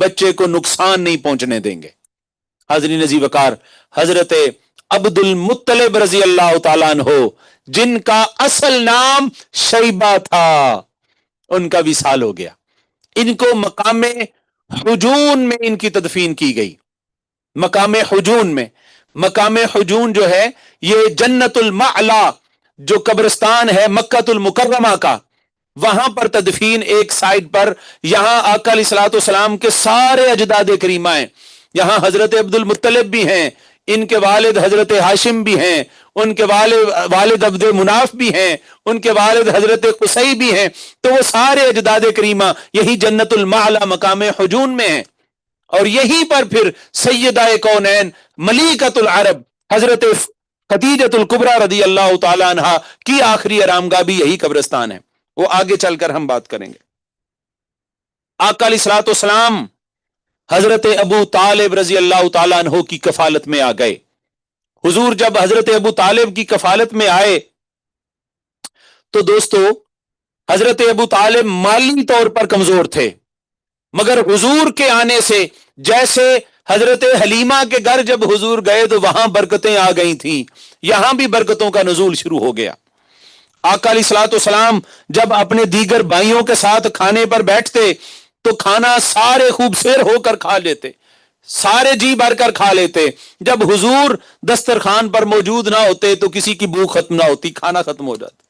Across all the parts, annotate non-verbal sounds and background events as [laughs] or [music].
بچے کو نقصان نہیں پہنچنے دیں گے۔ حضری نزی وکار حضرت عبد المطلب رضی اللہ تعالیٰ عنہ، جن کا اصل نام شیبہ تھا، ان کا بھی سال ہو گیا۔ ان کو مقام حجون میں ان کی تدفین کی گئی۔ مقام حجون میں، مقام حجون جو ہے، یہ جنت المعلا، جو قبرستان ہے مکت المکرمہ کا۔ وہاں پر تدفین ایک سائڈ پر یہاں آقا علیہ السلاۃ والسلام کے سارے اجداد کریمہ ہیں یہاں حضرت عبد المطلب بھی ہیں، ان کے والد حضرت ہاشم بھی ہیں، ان کے والد والد عبد مناف بھی ہیں، ان کے والد حضرت قصی بھی ہیں۔ تو وہ سارے اجداد کریمہ یہی جنت المعلا مقام حجون میں ہیں۔ اور یہیں پر پھر سیدہ کونین ملیکت العرب حضرت خدیجت القبرہ رضی اللہ تعالی عنہ کی آخری آرام گاہ بھی یہی قبرستان ہے۔ وہ آگے چل کر ہم بات کریں گے۔ آقا علیہ السلاۃ والسلام حضرت ابو طالب رضی اللہ تعالیٰ عنہ کی کفالت میں آ گئے۔ حضور جب حضرت ابو طالب کی کفالت میں آئے تو دوستو، حضرت ابو طالب مالی طور پر کمزور تھے، مگر حضور کے آنے سے جیسے حضرت حلیمہ کے گھر جب حضور گئے تو وہاں برکتیں آ گئی تھیں۔ یہاں بھی برکتوں کا نزول شروع ہو گیا۔ آقا علیہ سلاۃ والسلام جب اپنے دیگر بھائیوں کے ساتھ کھانے پر بیٹھتے تو کھانا سارے خوب سیر ہو کر کھا لیتے، سارے جی بھر کر کھا لیتے۔ جب حضور دسترخوان پر موجود نہ ہوتے تو کسی کی بھوک ختم نہ ہوتی، کھانا ختم ہو جاتا۔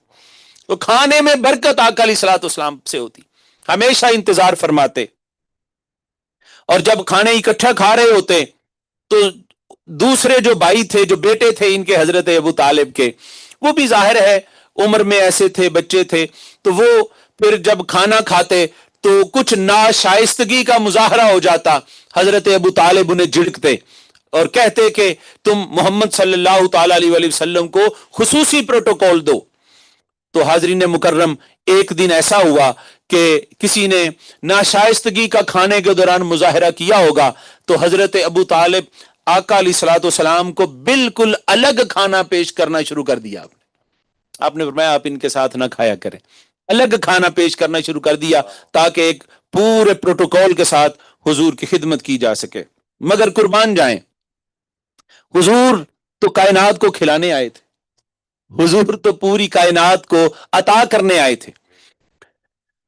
تو کھانے میں برکت آقا علیہ سلاۃ اسلام سے ہوتی۔ ہمیشہ انتظار فرماتے۔ اور جب کھانے اکٹھا کھا رہے ہوتے تو دوسرے جو بھائی تھے، جو بیٹے تھے ان کے حضرت ابو طالب کے، وہ بھی ظاہر ہے عمر میں ایسے تھے، بچے تھے، تو وہ پھر جب کھانا کھاتے تو کچھ ناشائستگی کا مظاہرہ ہو جاتا۔ حضرت ابو طالب انہیں جھڑکتے اور کہتے کہ تم محمد صلی اللہ تعالی علیہ وسلم کو خصوصی پروٹوکول دو۔ تو حاضرین مکرم، ایک دن ایسا ہوا کہ کسی نے ناشائستگی کا کھانے کے دوران مظاہرہ کیا ہوگا، تو حضرت ابو طالب آقا علیہ سلاۃ والسلام کو بالکل الگ کھانا پیش کرنا شروع کر دیا۔ آپ نے فرمایا آپ ان کے ساتھ نہ کھایا کریں۔ الگ کھانا پیش کرنا شروع کر دیا تاکہ ایک پورے پروٹوکول کے ساتھ حضور کی خدمت کی جا سکے۔ مگر قربان جائیں۔ حضور تو کائنات کو کھلانے آئے تھے۔ حضور تو پوری کائنات کو عطا کرنے آئے تھے۔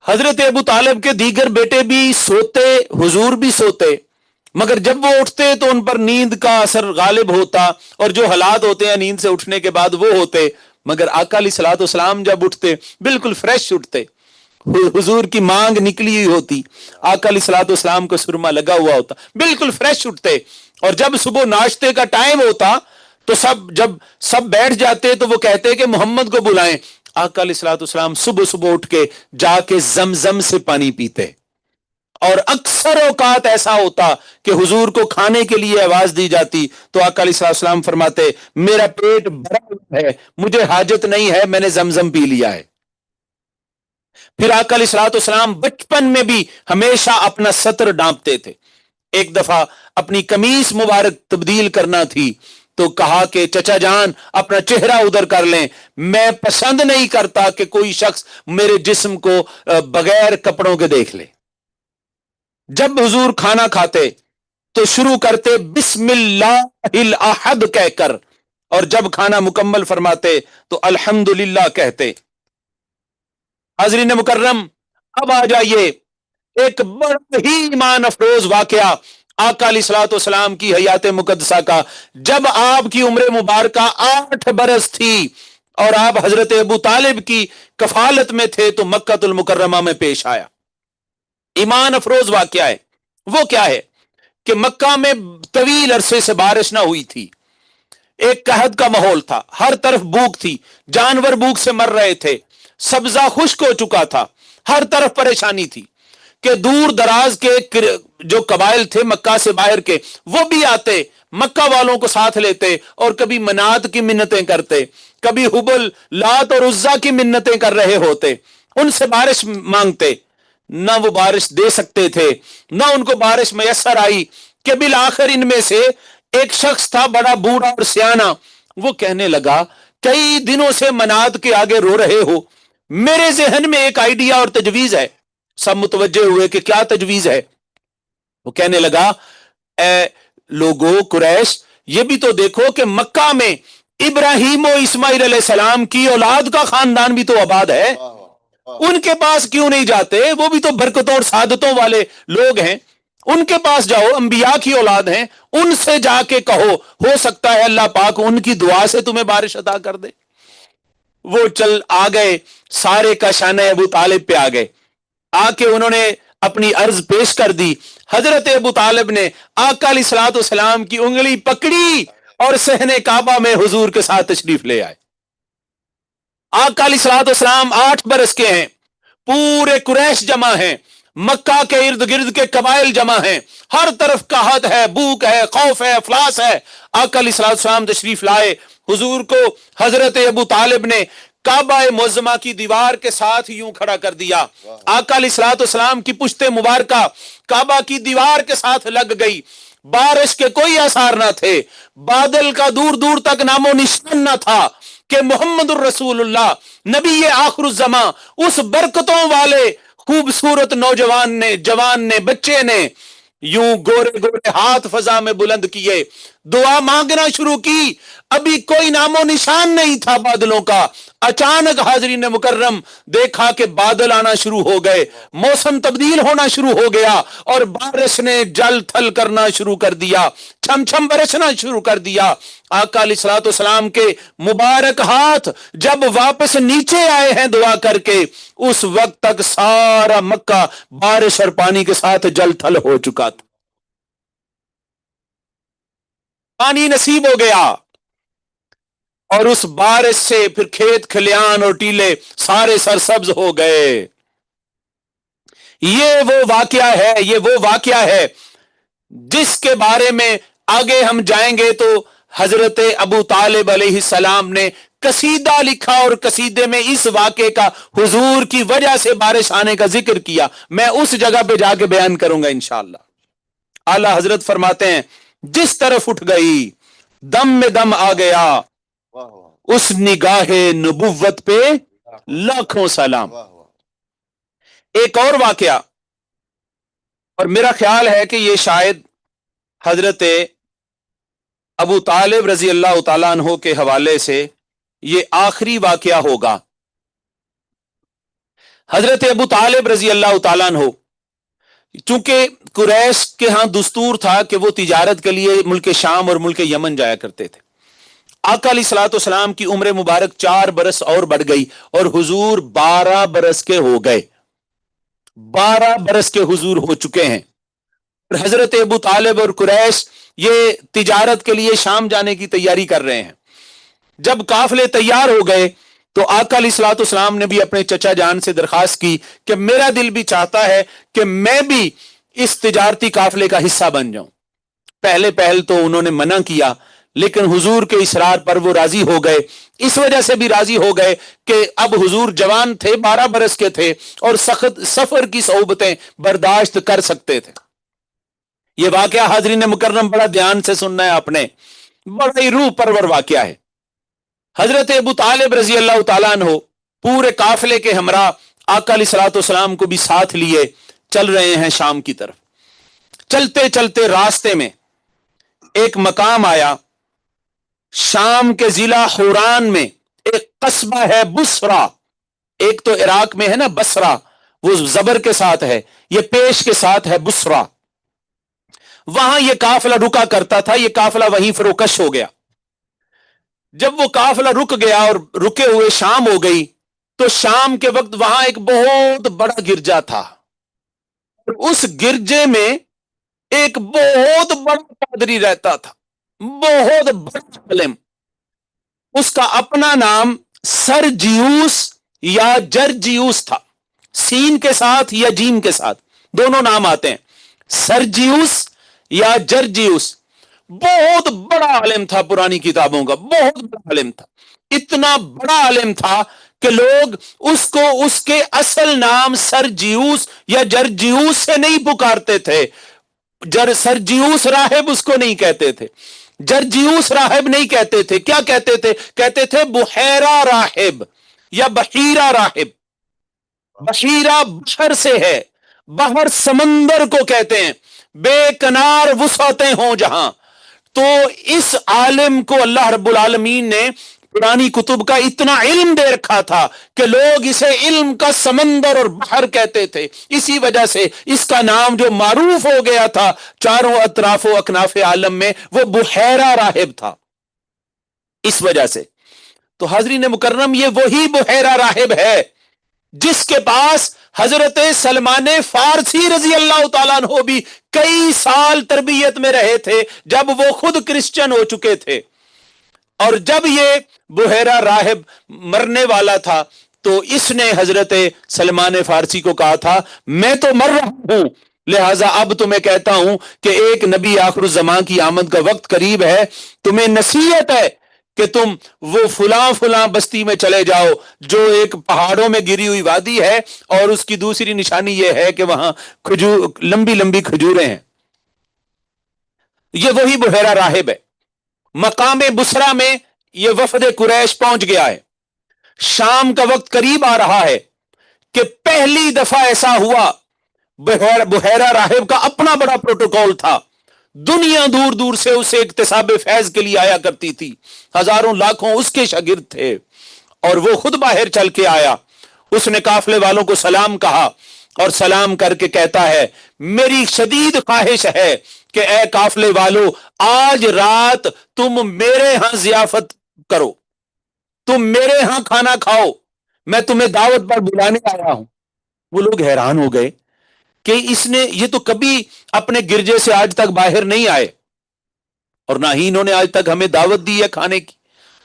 حضرت ابو طالب کے دیگر بیٹے بھی سوتے، حضور بھی سوتے۔ مگر جب وہ اٹھتے تو ان پر نیند کا اثر غالب ہوتا اور جو حالات ہوتے ہیں نیند سے اٹھنے کے بعد وہ ہوتے۔ مگر آقا علیہ سلاۃ والسلام جب اٹھتے، بالکل فریش اٹھتے۔ حضور کی مانگ نکلی ہوئی ہوتی۔ آقا علیہ سلاۃ والسلام کو سرما لگا ہوا ہوتا۔ بالکل فریش اٹھتے۔ اور جب صبح ناشتے کا ٹائم ہوتا، تو سب جب سب بیٹھ جاتے، تو وہ کہتے کہ محمد کو بلائیں۔ آقا علیہ السلاۃ والسلام صبح صبح اٹھ کے جا کے زمزم سے پانی پیتے۔ اور اکثر اوقات ایسا ہوتا کہ حضور کو کھانے کے لیے آواز دی جاتی۔ تو آقا علیہ السلام فرماتے، میرا پیٹ بڑا ہے، مجھے حاجت نہیں ہے، میں نے زمزم پی لیا ہے۔ پھر آقا علیہ السلاۃ والسلام بچپن میں بھی ہمیشہ اپنا سطر ڈانپتے تھے۔ ایک دفعہ اپنی کمیز مبارک تبدیل کرنا تھی، تو کہا کہ، چچا جان، اپنا چہرہ ادھر کر لیں۔ میں پسند نہیں کرتا کہ کوئی شخص میرے جسم کو بغیر کپڑوں کے دیکھ لے۔ جب حضور کھانا کھاتے تو شروع کرتے بسم اللہ کہہ کر، اور جب کھانا مکمل فرماتے تو الحمد کہتے۔ حضرین مکرم، اب آ جائیے ایک بڑا ہی ایمان افروز واقعہ آقا علیہ سلاۃ والسلام کی حیات مقدسہ کا۔ جب آپ کی عمر مبارکہ آٹھ برس تھی اور آپ حضرت ابو طالب کی کفالت میں تھے تو مکت المکرمہ میں پیش آیا۔ ایمان افروز واقعہ ہے۔ وہ کیا ہے کہ مکہ میں طویل عرصے سے بارش نہ ہوئی تھی۔ ایک قحط کا ماحول تھا۔ ہر طرف بھوک تھی۔ جانور بھوک سے مر رہے تھے۔ سبزہ خشک ہو چکا تھا۔ ہر طرف پریشانی تھی کہ دور دراز کے جو قبائل تھے مکہ سے باہر کے، وہ بھی آتے، مکہ والوں کو ساتھ لیتے اور کبھی منات کی منتیں کرتے۔ کبھی حبل، لات اور عزا کی منتیں کر رہے ہوتے۔ ان سے بارش مانگتے۔ نہ وہ بارش دے سکتے تھے، نہ ان کو بارش میسر آئی کہ بالآخر ان میں سے ایک شخص تھا بڑا بوڑھا اور سیانا۔ وہ کہنے لگا، کئی دنوں سے منات کے آگے رو رہے ہو۔ میرے ذہن میں ایک آئیڈیا اور تجویز ہے۔ سب متوجہ ہوئے کہ کیا تجویز ہے۔ وہ کہنے لگا، اے لوگو قریش، یہ بھی تو دیکھو کہ مکہ میں ابراہیم و اسماعیل علیہ السلام کی اولاد کا خاندان بھی تو آباد ہے۔ ان کے پاس کیوں نہیں جاتے؟ وہ بھی تو برکتوں اور سعادتوں والے لوگ ہیں۔ ان کے پاس جاؤ، انبیاء کی اولاد ہیں، ان سے جا کے کہو، ہو سکتا ہے اللہ پاک ان کی دعا سے تمہیں بارش عطا کر دے۔ وہ چل آ گئے، سارے کا شان ابو طالب پہ آ گئے۔ آ کے انہوں نے اپنی عرض پیش کر دی۔ حضرت ابو طالب نے آقا علیہ سلاۃ السلام کی انگلی پکڑی اور سہنے کعبہ میں حضور کے ساتھ تشریف لے آئے۔ آقا علیہ سلاۃ السلام آٹھ برس کے ہیں پورے قریش جمع ہیں مکہ کے ارد گرد کے قبائل جمع ہیں ہر طرف قحط ہے بوک ہے خوف ہے افلاس ہے۔ آقا علیہ سلاۃ السلام تشریف لائے حضور کو حضرت ابو طالب نے کعبہ معظمہ کی دیوار کے ساتھ یوں کھڑا کر دیا۔ آقا علیہ السلاۃ السلام کی پشتے مبارکہ کعبہ کی دیوار کے ساتھ لگ گئی۔ بارش کے کوئی اثار نہ تھے بادل کا دور دور تک نام و نشان نہ تھا۔ کہ محمد الرسول اللہ نبی آخر الزما اس برکتوں والے خوبصورت نوجوان نے، جوان نے، بچے نے، یوں گورے گورے ہاتھ فضا میں بلند کیے۔ دعا مانگنا شروع کی۔ ابھی کوئی نام و نشان نہیں تھا بادلوں کا۔ اچانک حاضرین مکرم دیکھا کہ بادل آنا شروع ہو گئے۔ موسم تبدیل ہونا شروع ہو گیا اور بارش نے جل تھل کرنا شروع کر دیا۔ چھم چھم برسنا شروع کر دیا۔ آقا علیہ سلاۃ السلام کے مبارک ہاتھ جب واپس نیچے آئے ہیں دعا کر کے، اس وقت تک سارا مکہ بارش اور پانی کے ساتھ جل تھل ہو چکا تھا۔ پانی نصیب ہو گیا۔ اور اس بارش سے پھر کھیت کھلیان اور ٹیلے سارے سرسبز ہو گئے۔ یہ وہ واقعہ ہے، یہ وہ واقعہ ہے جس کے بارے میں آگے ہم جائیں گے تو حضرت ابو طالب علیہ السلام نے کسیدہ لکھا اور کسیدے میں اس واقعے کا حضور کی وجہ سے بارش آنے کا ذکر کیا۔ میں اس جگہ پہ جا کے بیان کروں گا انشاءاللہ۔ اعلی حضرت فرماتے ہیں جس طرف اٹھ گئی دم میں دم آ گیا۔ اس نگاہ نبوت پہ لاکھوں سلام۔ ایک اور واقعہ۔ اور میرا خیال ہے کہ یہ شاید حضرت ابو طالب رضی اللہ تعالیٰ عنہ کے حوالے سے یہ آخری واقعہ ہوگا۔ حضرت ابو طالب رضی اللہ تعالیٰ عنہ چونکہ قریش کے ہاں دستور تھا کہ وہ تجارت کے لیے ملک شام اور ملک یمن جایا کرتے تھے۔ آقا علیہ سلاۃ والسلام کی عمر مبارک چار برس اور بڑھ گئی اور حضور بارہ برس کے ہو گئے۔ بارہ برس کے حضور ہو چکے ہیں۔ حضرت ابو طالب اور قریش یہ تجارت کے لیے شام جانے کی تیاری کر رہے ہیں۔ جب قافلے تیار ہو گئے تو آقا علیہ سلاۃ اسلام نے بھی اپنے چچا جان سے درخواست کی کہ میرا دل بھی چاہتا ہے کہ میں بھی اس تجارتی قافلے کا حصہ بن جاؤں۔ پہلے پہل تو انہوں نے منع کیا، لیکن حضور کے اسرار پر وہ راضی ہو گئے۔ اس وجہ سے بھی راضی ہو گئے کہ اب حضور جوان تھے، بارہ برس کے تھے اور سخت سفر کی صحبتیں برداشت کر سکتے تھے۔ یہ واقعہ حاضرین مکرم بڑا دھیان سے سننا ہے، آپ نے۔ بڑا ہی روح پرور واقعہ ہے۔ حضرت ابو طالب رضی اللہ تعالیٰ عنہ پورے قافلے کے ہمراہ آقا علیہ سلاۃ والسلام کو بھی ساتھ لیے چل رہے ہیں شام کی طرف۔ چلتے چلتے راستے میں ایک مقام آیا۔ شام کے ضلع حوران میں ایک قصبہ ہے بسرا۔ ایک تو عراق میں ہے نا بسرا، وہ زبر کے ساتھ ہے، یہ پیش کے ساتھ ہے بسرا۔ وہاں یہ کافلا رکا کرتا تھا، یہ کافلا وہیں فروکش ہو گیا۔ جب وہ کافلا رک گیا اور رکے ہوئے شام ہو گئی، تو شام کے وقت وہاں ایک بہت بڑا گرجا تھا۔ اس گرجے میں ایک بہت بڑا پادری رہتا تھا، بہت بڑا عالم اس کا اپنا نام سر جیوس یا جرجیوس تھا۔ سین کے ساتھ یا جیم کے ساتھ، دونوں نام آتے ہیں۔ سر جیوس یا جرجیوس بہت بڑا عالم تھا پرانی کتابوں کا، بہت بڑا عالم تھا۔ اتنا بڑا عالم تھا کہ لوگ اس کو، اس کے اصل نام سر جیوس یا جرجیوس سے نہیں پکارتے تھے۔ جر سر جیوس راہب اس کو نہیں کہتے تھے۔ جرجیوس راہب نہیں کہتے تھے۔ کیا کہتے تھے؟ کہتے تھے بحیرہ راہب یا بحیرہ راہب۔ بحیرہ بحر سے ہے۔ بحر سمندر کو کہتے ہیں۔ بے کنار وسعتیں ہوں جہاں۔ تو اس عالم کو اللہ رب العالمین نے پرانی کتب کا اتنا علم دے رکھا تھا کہ لوگ اسے علم کا سمندر اور بحر کہتے تھے۔ اسی وجہ سے اس کا نام جو معروف ہو گیا تھا چاروں اطراف و اکناف عالم میں، وہ بحیرہ راہب تھا۔ اس وجہ سے۔ تو حاضرین مکرم، یہ وہی بحیرہ راہب ہے جس کے پاس حضرت سلمان فارسی رضی اللہ تعالیٰ عنہ بھی کئی سال تربیت میں رہے تھے جب وہ خود کرسچن ہو چکے تھے۔ اور جب یہ بحیرہ راہب مرنے والا تھا تو اس نے حضرت سلمان فارسی کو کہا تھا، میں تو مر رہا ہوں، لہذا اب تمہیں کہتا ہوں کہ ایک نبی آخر الزمان کی آمد کا وقت قریب ہے، تمہیں نصیحت ہے کہ تم وہ فلاں فلاں بستی میں چلے جاؤ جو ایک پہاڑوں میں گری ہوئی وادی ہے اور اس کی دوسری نشانی یہ ہے کہ وہاں کھجور لمبی لمبی کھجوریں ہیں۔ یہ وہی بحیرہ راہب ہے۔ مقام بسرا میں یہ وفد قریش پہنچ گیا ہے۔ شام کا وقت قریب آ رہا ہے کہ پہلی دفعہ ایسا ہوا۔ بحیرہ راہب کا اپنا بڑا پروٹوکول تھا۔ دنیا دور دور سے اسے اقتصاب فیض کے لیے آیا کرتی تھی۔ ہزاروں لاکھوں اس کے شاگرد تھے۔ اور وہ خود باہر چل کے آیا۔ اس نے کافلے والوں کو سلام کہا اور سلام کر کے کہتا ہے، میری شدید خواہش ہے کہ اے کافلے والو، آج رات تم میرے ہاں ضیافت کرو۔ تم میرے ہاں کھانا کھاؤ۔ میں تمہیں دعوت پر بلانے آیا ہوں۔ وہ لوگ حیران ہو گئے۔ کہ اس نے یہ تو کبھی اپنے گرجے سے آج تک باہر نہیں آئے اور نہ ہی انہوں نے آج تک ہمیں دعوت دی ہے کھانے کی۔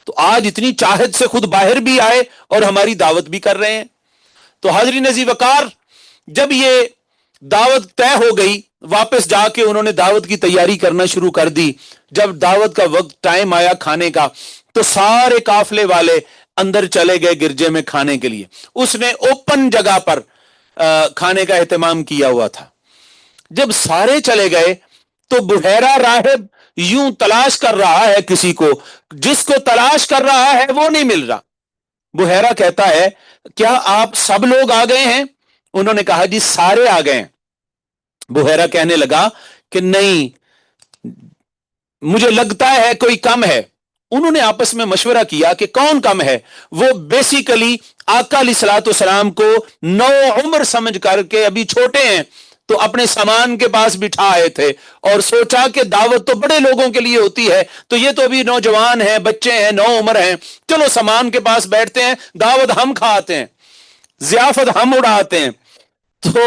تو آج اتنی چاہت سے خود باہر بھی آئے اور ہماری دعوت بھی کر رہے ہیں۔ تو حاضری نزی وکار جب یہ دعوت طے ہو گئی، واپس جا کے انہوں نے دعوت کی تیاری کرنا شروع کر دی۔ جب دعوت کا وقت ٹائم آیا کھانے کا، تو سارے کافلے والے اندر چلے گئے گرجے میں کھانے کے لیے۔ اس نے اوپن جگہ پر کھانے کا اہتمام کیا ہوا تھا۔ جب سارے چلے گئے تو بحیرہ راہب یوں تلاش کر رہا ہے کسی کو۔ جس کو تلاش کر رہا ہے وہ نہیں مل رہا۔ بحیرہ کہتا ہے، کیا آپ سب لوگ آ گئے ہیں؟ انہوں نے کہا جی سارے آ گئے بحیرہ کہنے لگا کہ نہیں، مجھے لگتا ہے کوئی کم ہے۔ انہوں نے آپس میں مشورہ کیا کہ کون کم ہے؟ وہ بیسیکلی آقا علیہ سلاۃ السلام کو نو عمر سمجھ کر کے ابھی چھوٹے ہیں، تو اپنے سامان کے پاس بٹھا آئے تھے اور سوچا کہ دعوت تو بڑے لوگوں کے لیے ہوتی ہے، تو یہ تو ابھی نوجوان ہیں، بچے ہیں، نو عمر ہیں۔ چلو سامان کے پاس بیٹھتے ہیں، دعوت ہم کھاتے ہیں، ضیافت ہم اڑاتے ہیں۔ تو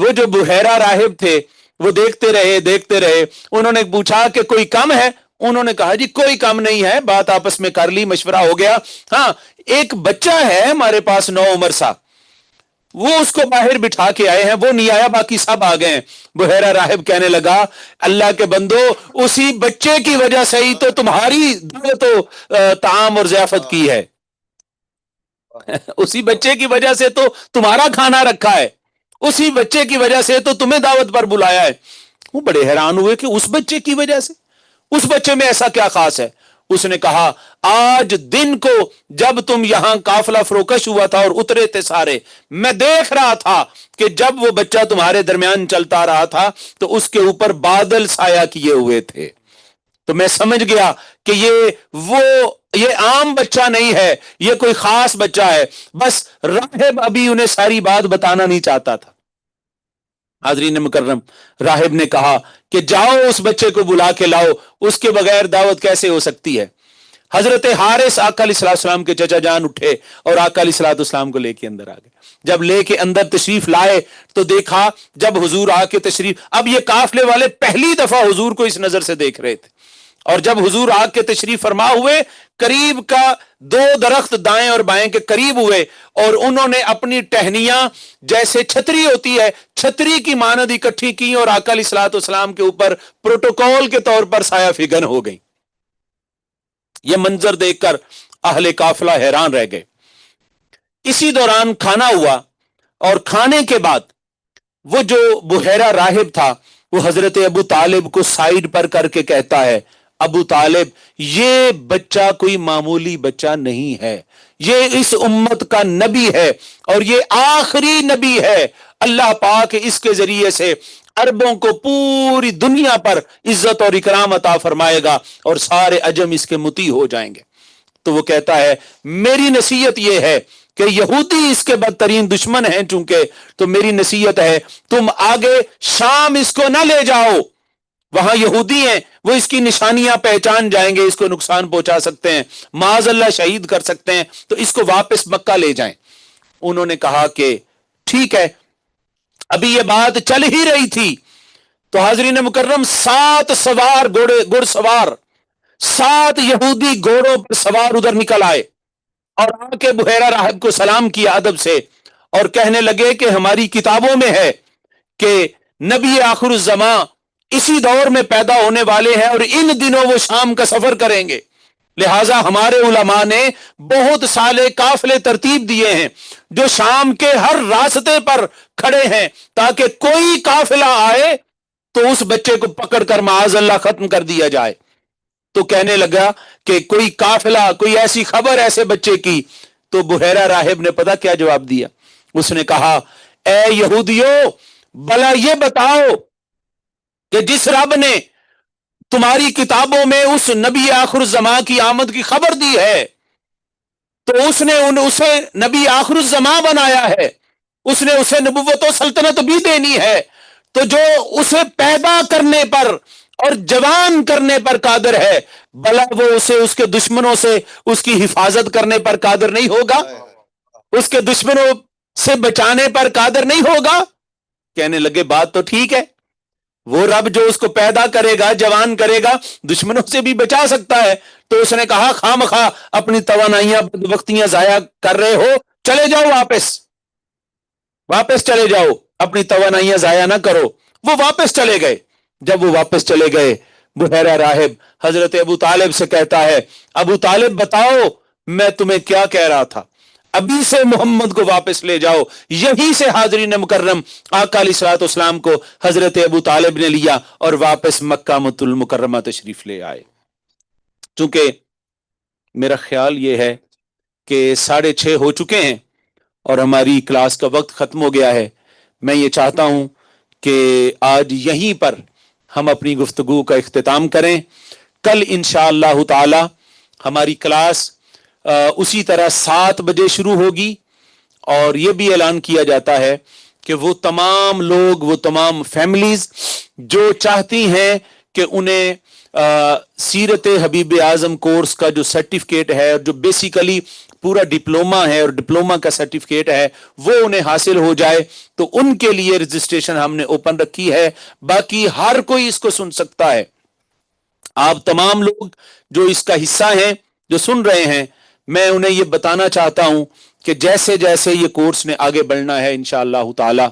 وہ جو بحیرہ راہب تھے، وہ دیکھتے رہے دیکھتے رہے۔ انہوں نے پوچھا کہ کوئی کم ہے؟ انہوں نے کہا جی کوئی کام نہیں ہے، بات آپس میں کر لی، مشورہ ہو گیا۔ ہاں ایک بچہ ہے ہمارے پاس نو عمر سا۔ وہ اس کو باہر بٹھا کے آئے ہیں، وہ نہیں آیا، باقی سب آ گئے بحیرہ راہب کہنے لگا، اللہ کے بندو، اسی بچے کی وجہ سے ہی تو تمہاری تو تعام اور ضیافت کی ہے۔ [laughs] اسی بچے کی وجہ سے تو تمہارا کھانا رکھا ہے۔ اسی بچے کی وجہ سے تو تمہیں دعوت پر بلایا ہے۔ وہ بڑے حیران ہوئے کہ اس بچے کی وجہ سے۔ اس بچے میں ایسا کیا خاص ہے؟ اس نے کہا، آج دن کو جب تم یہاں کافلا فروکش ہوا تھا اور اترے تھے سارے، میں دیکھ رہا تھا کہ جب وہ بچہ تمہارے درمیان چلتا رہا تھا تو اس کے اوپر بادل سایہ کیے ہوئے تھے۔ تو میں سمجھ گیا کہ یہ وہ، یہ عام بچہ نہیں ہے، یہ کوئی خاص بچہ ہے۔ بس راہب ابھی انہیں ساری بات بتانا نہیں چاہتا تھا۔ حاضرین مکرم، راہب نے کہا کہ جاؤ اس بچے کو بلا کے لاؤ، اس کے بغیر دعوت کیسے ہو سکتی ہے؟ حضرت حارث آقا علیہ السلام کے چچا جان اٹھے اور آقا علیہ السلاۃ اسلام کو لے کے اندر آ گئے۔ جب لے کے اندر تشریف لائے تو دیکھا جب حضور آ کے تشریف، اب یہ قافلے والے پہلی دفعہ حضور کو اس نظر سے دیکھ رہے تھے۔ اور جب حضور آگ کے تشریف فرما ہوئے، قریب کا دو درخت دائیں اور بائیں کے قریب ہوئے اور انہوں نے اپنی ٹہنیاں جیسے چھتری ہوتی ہے، چھتری کی ماند اکٹھی کی اور اکالی سلاط اسلام کے اوپر پروٹوکول کے طور پر سایہ فگن ہو گئی یہ منظر دیکھ کر اہل قافلہ حیران رہ گئے۔ اسی دوران کھانا ہوا اور کھانے کے بعد وہ جو بحیرہ راہب تھا، وہ حضرت ابو طالب کو سائڈ پر کر کے کہتا ہے ابو طالب، یہ بچہ کوئی معمولی بچہ نہیں ہے۔ یہ اس امت کا نبی ہے اور یہ آخری نبی ہے۔ اللہ پاک اس کے ذریعے سے عربوں کو پوری دنیا پر عزت اور اکرام عطا فرمائے گا اور سارے اجم اس کے متی ہو جائیں گے۔ تو وہ کہتا ہے، میری نصیحت یہ ہے کہ یہودی اس کے بدترین دشمن ہیں چونکہ تو میری نصیحت ہے، تم آگے شام اس کو نہ لے جاؤ۔ وہاں یہودی ہیں، وہ اس کی نشانیاں پہچان جائیں گے، اس کو نقصان پہنچا سکتے ہیں۔ معاذ اللہ شہید کر سکتے ہیں، تو اس کو واپس مکہ لے جائیں۔ انہوں نے کہا کہ ٹھیک ہے، ابھی یہ بات چل ہی رہی تھی۔ تو حاضرین مکرم، سات سوار گھوڑے گڑ سوار، سات یہودی گھوڑوں پر سوار ادھر نکل آئے اور آ کے بحیرہ راہب کو سلام کیا ادب سے اور کہنے لگے کہ ہماری کتابوں میں ہے کہ نبی آخر الزماں اسی دور میں پیدا ہونے والے ہیں اور ان دنوں وہ شام کا سفر کریں گے۔ لہذا ہمارے علماء نے بہت سالے قافلے ترتیب دیے ہیں جو شام کے ہر راستے پر کھڑے ہیں تاکہ کوئی قافلہ آئے تو اس بچے کو پکڑ کر معاذ اللہ ختم کر دیا جائے۔ تو کہنے لگا کہ کوئی قافلہ، کوئی ایسی خبر ایسے بچے کی؟ تو بحیرہ راہب نے پتا کیا جواب دیا۔ اس نے کہا، اے یہودیو بلا یہ بتاؤ کہ جس رب نے تمہاری کتابوں میں اس نبی آخر زماں کی آمد کی خبر دی ہے، تو اس نے ان اسے نبی آخر الزماں بنایا ہے۔ اس نے اسے نبوت و سلطنت بھی دینی ہے۔ تو جو اسے پیدا کرنے پر اور جوان کرنے پر قادر ہے بلا وہ اسے اس کے دشمنوں سے اس کی حفاظت کرنے پر قادر نہیں ہوگا۔ اس کے دشمنوں سے بچانے پر قادر نہیں ہوگا۔ کہنے لگے، بات تو ٹھیک ہے۔ وہ رب جو اس کو پیدا کرے گا، جوان کرے گا، دشمنوں سے بھی بچا سکتا ہے۔ تو اس نے کہا خام خواہ اپنی توانائیاں وقتیاں ضائع کر رہے ہو، چلے جاؤ واپس۔ واپس چلے جاؤ، اپنی توانائیاں ضائع نہ کرو۔ وہ واپس چلے گئے۔ جب وہ واپس چلے گئے، بحیرہ راہب حضرت ابو طالب سے کہتا ہے، ابو طالب، بتاؤ، میں تمہیں کیا کہہ رہا تھا؟ ابھی سے محمد کو واپس لے جاؤ۔ یہی سے حاضرین مکرم۔ آقا علیہ سلاۃ اسلام کو حضرت ابو طالب نے لیا اور واپس مکہ مت المکرمہ تشریف لے آئے۔ چونکہ میرا خیال یہ ہے کہ ساڑھے چھ ہو چکے ہیں اور ہماری کلاس کا وقت ختم ہو گیا ہے۔ میں یہ چاہتا ہوں کہ آج یہیں پر ہم اپنی گفتگو کا اختتام کریں۔ کل انشاءاللہ اللہ تعالی ہماری کلاس اسی طرح سات بجے شروع ہوگی اور یہ بھی اعلان کیا جاتا ہے کہ وہ تمام لوگ، وہ تمام فیملیز جو چاہتی ہیں کہ انہیں سیرت حبیب اعظم کورس کا جو سرٹیفکیٹ ہے جو بیسیکلی پورا ڈپلوما ہے اور ڈپلوما کا سرٹیفکیٹ ہے، وہ انہیں حاصل ہو جائے۔ تو ان کے لیے رجسٹریشن ہم نے اوپن رکھی ہے۔ باقی ہر کوئی اس کو سن سکتا ہے۔ آپ تمام لوگ جو اس کا حصہ ہیں، جو سن رہے ہیں میں انہیں یہ بتانا چاہتا ہوں کہ جیسے جیسے یہ کورس نے آگے بڑھنا ہے، انشاءاللہ اللہ تعالی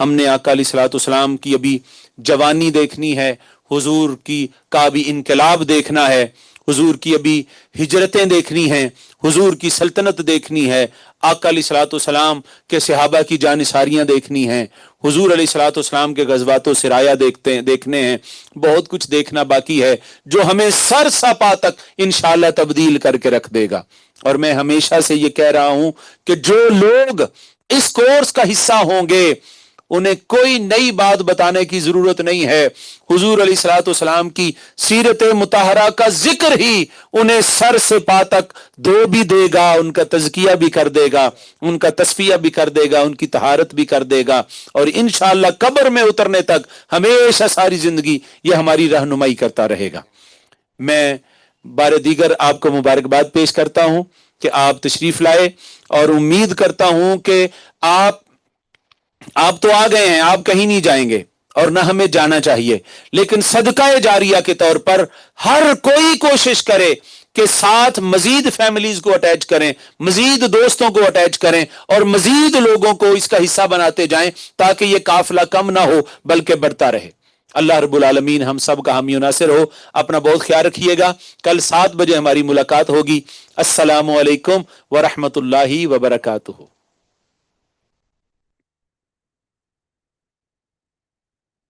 ہم نے آقا علیہ السلاۃ السلام کی ابھی جوانی دیکھنی ہے، حضور کی کا بھی انقلاب دیکھنا ہے، حضور کی ابھی ہجرتیں دیکھنی ہیں، حضور کی سلطنت دیکھنی ہے، آقا علیہ سلاۃ والسلام کے صحابہ کی جانساریاں دیکھنی ہیں۔ حضور علیہ سلاۃ والسلام کے غزوات و سرایہ دیکھتے ہیں، دیکھنے ہیں، بہت کچھ دیکھنا باقی ہے جو ہمیں سر سپا تک انشاءاللہ تبدیل کر کے رکھ دے گا۔ اور میں ہمیشہ سے یہ کہہ رہا ہوں کہ جو لوگ اس کورس کا حصہ ہوں گے انہیں کوئی نئی بات بتانے کی ضرورت نہیں ہے۔ حضور علیہ السلاۃ والسلام کی سیرت متحرہ کا ذکر ہی انہیں سر سے پا تک دو بھی دے گا، ان کا تزکیہ بھی کر دے گا، ان کا تصفیہ بھی کر دے گا، ان کی تہارت بھی کر دے گا۔ اور انشاءاللہ قبر میں اترنے تک ہمیشہ ساری زندگی یہ ہماری رہنمائی کرتا رہے گا۔ میں بار دیگر آپ کو مبارکباد پیش کرتا ہوں کہ آپ تشریف لائے اور امید کرتا ہوں کہ آپ آپ تو آ گئے ہیں، آپ کہیں نہیں جائیں گے اور نہ ہمیں جانا چاہیے۔ لیکن صدقہ جاریہ کے طور پر ہر کوئی کوشش کرے کہ ساتھ مزید فیملیز کو اٹیچ کریں، مزید دوستوں کو اٹیچ کریں اور مزید لوگوں کو اس کا حصہ بناتے جائیں تاکہ یہ قافلہ کم نہ ہو، بلکہ بڑھتا رہے۔ اللہ رب العالمین ہم سب کا حامی ناصر ہو۔ اپنا بہت خیال رکھیے گا۔ کل سات بجے ہماری ملاقات ہوگی۔ السلام علیکم ورحمۃ اللہ وبرکاتہ۔